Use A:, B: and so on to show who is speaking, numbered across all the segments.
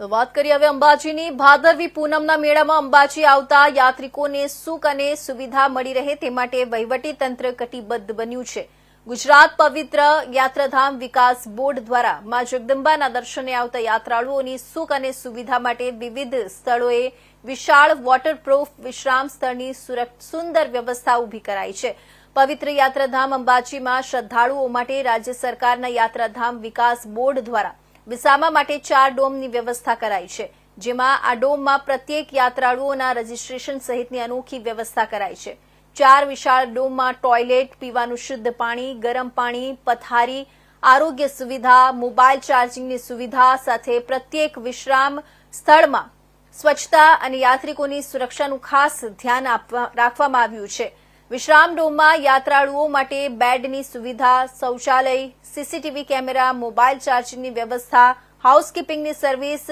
A: તો વાત કરીએ હવે અંબાજીની. ભાદરવી પૂનમના મેળામાં અંબાજી આવતા યાત્રિકોને સુખ અને સુવિધા મળી રહે તે માટે વહીવટી તંત્ર કટિબદ્ધ બન્યું છે. ગુજરાત પવિત્ર યાત્રાધામ વિકાસ બોર્ડ દ્વારા મા જગદંબાના દર્શને આવતા યાત્રાળુઓની સુખ અને સુવિધા માટે વિવિધ સ્થળોએ વિશાળ વોટરપ્રૂફ વિશ્રામ સ્થળની સુંદર વ્યવસ્થા ઊભી કરાઈ છે. પવિત્ર યાત્રાધામ અંબાજીમાં શ્રદ્ધાળુઓ માટે રાજ્ય સરકારના યાત્રાધામ વિકાસ બોર્ડ દ્વારા વિસામા માટે ચાર ડોમની વ્યવસ્થા કરાઈ છે, જેમાં આ ડોમમાં પ્રત્યેક યાત્રાળુઓના રજીસ્ટ્રેશન સહિતની અનોખી વ્યવસ્થા કરાઈ છે. ચાર વિશાળ ડોમમાં ટોયલેટ, પીવાનું શુદ્ધ પાણી, ગરમ પાણી, પથારી, આરોગ્ય સુવિધા, મોબાઈલ ચાર્જિંગની સુવિધા સાથે પ્રત્યેક વિશ્રામ સ્થળમાં સ્વચ્છતા અને યાત્રિકોની સુરક્ષાનું ખાસ ધ્યાન રાખવામાં આવ્યું છે. વિશ્રામ ડોમમાં યાત્રાળુઓ માટે બેડની સુવિધા, શૌચાલય, સીસીટીવી કેમેરા મોબાઈલ ચાર્જિંગની વ્યવસ્થા, હાઉસકીપિંગની service,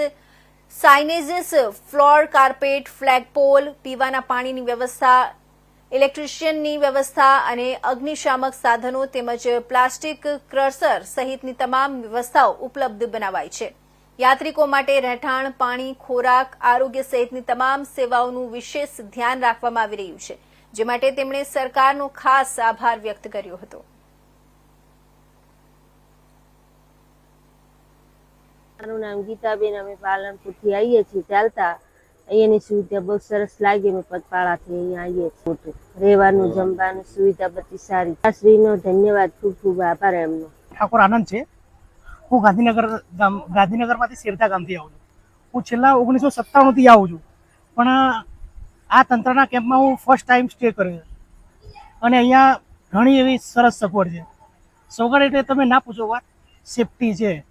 A: signages, floor, carpet flagpole પીવાના પાણીની વ્યવસ્થા, ઇલેક્ટ્રિશિયનની વ્યવસ્થા અને અગ્નિશામક સાધનો તેમજ પ્લાસ્ટિક ક્રશર સહિતની તમામ વ્યવસ્થાઓ ઉપલબ્ધ બનાવાઈ છે. યાત્રિકો માટે રહેઠાણ, પાણી, ખોરાક, આરોગ્ય સહિતની તમામ સેવાઓનું વિશેષ ધ્યાન રાખવામાં આવી રહ્યું છે. જે માટે તેમણે સરકારનો ખાસ આભાર વ્યક્ત કર્યો હતો.
B: મારું નામ ગીતાબેન અમે પાલનપુરથી આવીએ છીએ. ચાલતા અહીંયાની સુવિધા બહુ સરસ લાગી અમે પગપાળાથી અહીંયા આવીએ છીએ. મોટું રહેવાનું જમવાનું સુવિધા બધી સારી. શ્રીનો ધન્યવાદ ખૂબ ખૂબ આભાર એમનો.
C: ઠાકોર આનંદ છે. હું ગાંધીનગર ગામ ગાંધીનગરમાંથી શેરતા ગામથી આવું છું. હું છેલ્લા ઓગણીસો સત્તાણુંથી આવું છું. પણ આ તંત્રના કેમ્પમાં હું ફર્સ્ટ ટાઈમ સ્ટે કર્યો અને અહીંયા ઘણી એવી સરસ સગવડ છે. સગવડ એટલે તમે ના પૂછો વાત. સેફટી છે.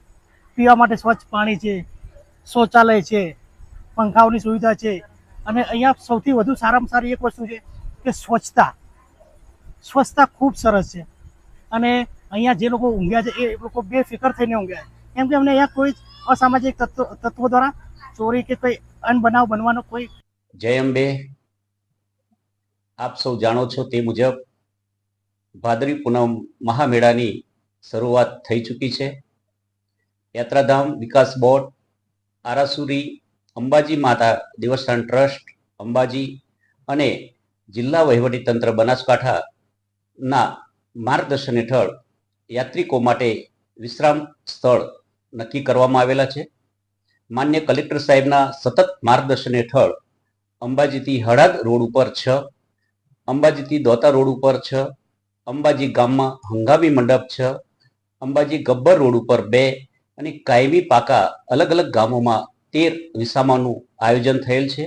C: પીવા માટે સ્વચ્છ પાણી છે. શૌચાલય છે. પંખાઓની સુવિધા છે. અને અહીંયા સૌથી વધુ સારામાં સારી એક વસ્તુ છે કે સ્વચ્છતા. સ્વચ્છતા ખૂબ સરસ છે. અને અહીંયા જે લોકો ઊંઘ્યા છે, એ લોકો બેફિકર થઈને ઊંઘ્યા છે. કેમ કે અમને અહીંયા કોઈ અસામાજિક તત્વો તત્વો દ્વારા ચોરી કે કોઈ અનબનાવ બનવાનો કોઈ
D: જય અંબે આપ સૌ જાણો છો તે મુજબ ભાદરી પૂનમ મહામેળાની શરૂઆત થઈ ચૂકી છે. યાત્રાધામ વિકાસ બોર્ડ, આરાસુરી, અંબાજી માતા દેવસ્થાન ટ્રસ્ટ, અંબાજી અને જિલ્લા વહીવટી તંત્ર બનાસકાંઠાના માર્ગદર્શન હેઠળ યાત્રિકો માટે વિશ્રામ સ્થળ નક્કી કરવામાં આવેલા છે. માન્ય કલેક્ટર સાહેબના સતત માર્ગદર્શન હેઠળ અંબાજીથી હળદ રોડ ઉપર છ, અંબાજીથી દોતા રોડ ઉપર છ, અંબાજી ગામમાં હંગામી મંડપ છ, અંબાજી ગબ્બર રોડ ઉપર બે અને કાયમી પાકા અલગ અલગ ગામોમાં તેર વિસામાનું આયોજન થયેલ છે.